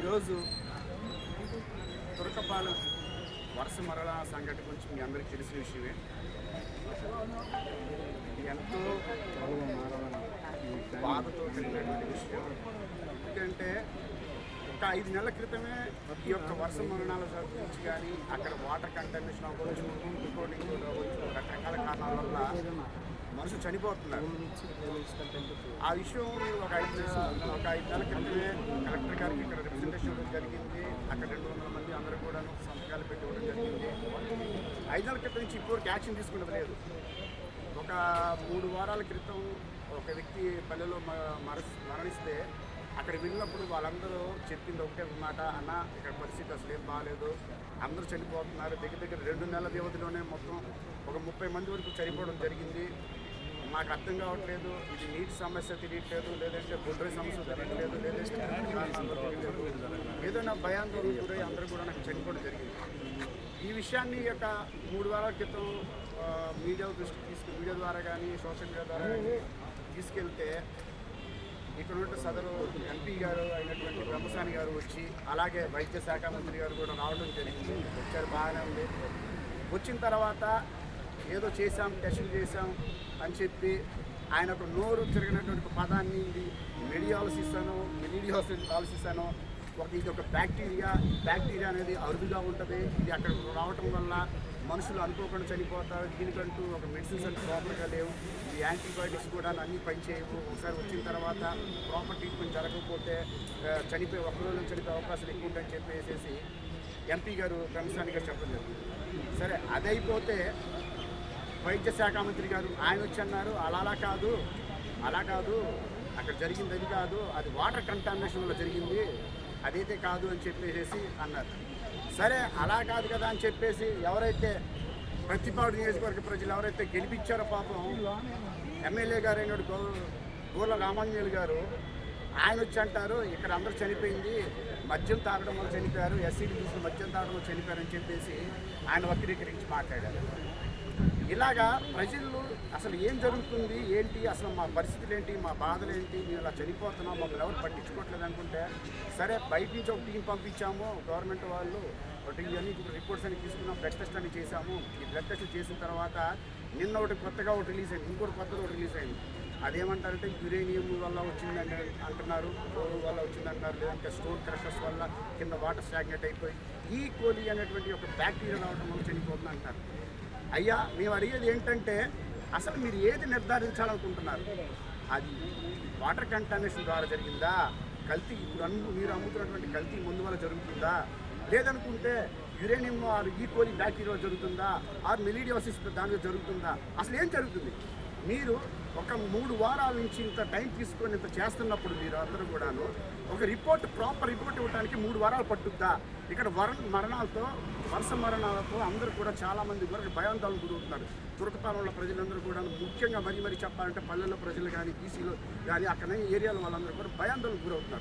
ఈరోజు తురకపాలెం వరుస మరణ సంఘటన గురించి మీ అందరికీ తెలిసిన విషయమే. ఇది ఎంతో బాధతో కలిగినటువంటి విషయం. ఎందుకంటే ఒక ఐదు నెలల క్రితమే ఈ యొక్క వర్ష మరణాల గురించి కానీ అక్కడ వాటర్ కంటామినేషన్ అవ్వచ్చు ఇంకోటి అవ్వచ్చు రకరకాల కారణాల వల్ల మనుషులు చనిపోతున్నారు. ఆ విషయం నేను ఒక ఐదు ఒక ఐదు నెలల క్రితమే కలెక్టర్ గారికి ఇక్కడ రిప్రజెంటేషన్ ఇవ్వడం జరిగింది. అక్కడ రెండు వందల మంది అందరూ కూడా సంతకాలు పెట్టి ఇవ్వడం జరిగింది. ఐదు నెలల క్రితం నుంచి ఇప్పటివరకు యాక్షన్ తీసుకున్నది లేదు. ఒక మూడు వారాల క్రితం ఒక వ్యక్తి పల్లెలో మ- మరణిస్తే అక్కడ వెళ్ళినప్పుడు వాళ్ళందరూ చెప్పింది ఒకటే మాట అన్న ఇక్కడ పరిస్థితి అసలు ఏం బాగాలేదు అందరూ చనిపోతున్నారు. దగ్గర దగ్గర రెండు నెలల వ్యవధిలోనే మొత్తం ఒక ముప్పై మంది వరకు చనిపోవడం జరిగింది. మాకు అర్థం కావట్లేదు. ఇది నీటి సమస్య తెలియట్లేదు. లేదంటే బొడ్ర సమస్య తెలియట్లేదు. లేదంటే ఏదైనా భయాందోళన గురై అందరూ కూడా నాకు చనిపోవడం జరిగింది. ఈ విషయాన్ని యొక్క మూడు వారాల క్రితం మీడియా దృష్టికి తీసుకు మీడియా ద్వారా కానీ సోషల్ మీడియా ద్వారా కానీ తీసుకెళ్తే ఇక్కడ సదరు ఎంపీ గారు అయినటువంటి బ్రహ్మసాని గారు వచ్చి అలాగే వైద్య శాఖ మంత్రి గారు కూడా రావడం జరిగింది. వచ్చారు బాగానే ఉంది. వచ్చిన తర్వాత ఏదో చేశాం టెస్టులు చేశాం అని చెప్పి ఆయన ఒక నోరు తిరిగినటువంటి పదాన్ని ఇది మెడియాలసిస్ అనో మెడియాలసిస్ ఒక ఇది ఒక బ్యాక్టీరియా బ్యాక్టీరియా అనేది అరుదుగా ఉంటుంది. ఇది అక్కడ రావటం వల్ల మనుషులు అనుకోకుండా చనిపోతారు. దీనికంటూ ఒక మెడిసిన్స్ అంటే ప్రాపర్గా లేవు. ఈ యాంటీబయాటిక్స్ కూడా అన్నీ పనిచేయవు. ఒకసారి వచ్చిన తర్వాత ప్రాపర్ ట్రీట్మెంట్ జరగకపోతే చనిపోయి చనిపోయే ఒక రోజులో చనిపోయే అవకాశాలు ఎక్కువ ఉంటాయని చెప్పేసి ఎంపీ గారు బ్రహ్మసాని గారు చెప్పడం జరిగింది. సరే అదైపోతే వైద్య శాఖ మంత్రి గారు ఆయన వచ్చి అన్నారు అలా అలా కాదు. అలా కాదు. అక్కడ జరిగింది అది కాదు. అది వాటర్ కంటామినేషన్ వల్ల జరిగింది. అదైతే కాదు అని చెప్పేసి అన్నారు. సరే అలా కాదు కదా అని చెప్పేసి ఎవరైతే ప్రతిపాడు నియోజకవర్గ ప్రజలు ఎవరైతే గెలిపించారో పాపం ఎమ్మెల్యే గారు అయిన గోర్ల రామాంజనేయులు గారు ఆయన వచ్చి అంటారు ఇక్కడ అందరూ చనిపోయింది మద్యం తాగడం వల్ల చనిపోయారు ఎస్సీ మద్యం తాగడం వల్ల చనిపోయారని చెప్పేసి ఆయన వక్రీకరించి మాట్లాడారు. ఇలాగా ప్రజలు అసలు ఏం జరుగుతుంది? ఏంటి? అసలు మా పరిస్థితులు ఏంటి? మా బాధలు ఏంటి? మేము ఇలా చనిపోతున్నాం మమ్మల్ని ఎవరు పట్టించుకోవట్లేదు అనుకుంటే సరే బయట నుంచి ఒక టీం పంపించాము గవర్నమెంట్ వాళ్ళు ఒకటి ఇవన్నీ రిపోర్ట్స్ అన్ని తీసుకున్నాం బ్లడ్ టెస్ట్ అని చేశాము. ఈ బ్లడ్ టెస్ట్ చేసిన తర్వాత నిన్న ఒకటి కొత్తగా ఒకటి రిలీజ్ అయింది ఇంకోటి కొత్తగా ఒకటి రిలీజ్ అయింది. అదేమంటారంటే యురేనియం వల్ల వచ్చిందని అంటున్నారు కోరు వల్ల వచ్చిందంటున్నారు లేదంటే స్టోన్ క్రషర్స్ వల్ల కింద వాటర్ స్టాగ్నెట్ అయిపోయి ఈ కోలి అనేటువంటి ఒక బ్యాక్టీరియా రావడం వల్ల చనిపోతుంది అంటారు. అయ్యా మేము అడిగేది ఏంటంటే అసలు మీరు ఏది నిర్ధారించాలనుకుంటున్నారు? అది వాటర్ కంటామినేషన్ ద్వారా జరిగిందా? కల్తీ ఇప్పుడు అమ్ము మీరు అమ్ముతున్నటువంటి కల్తీ ముందు వల్ల జరుగుతుందా? లేదనుకుంటే uranium or E coli bacteria జరుగుతుందా? ఆర్ మెలీడియోసిస్ దానిలో జరుగుతుందా? అసలు ఏం జరుగుతుంది? మీరు ఒక మూడు వారాల నుంచి ఇంత టైం తీసుకొని ఇంత చేస్తున్నప్పుడు మీరు అందరూ కూడాను ఒక రిపోర్ట్ ప్రాపర్ రిపోర్ట్ ఇవ్వడానికి మూడు వారాలు పట్టుద్దా? ఇక్కడ వర మరణాలతో వరుస మరణాలతో అందరూ కూడా చాలా మంది భయాందోళన గురవుతున్నారు. తురకపాలెంలో ప్రజలందరూ కూడా ముఖ్యంగా మరీ మరీ చెప్పాలంటే పల్లెల్లో ప్రజలు కానీ బీసీలో కానీ అక్కడ ఏరియాలో వాళ్ళందరూ కూడా భయాందోళన గురవుతున్నారు.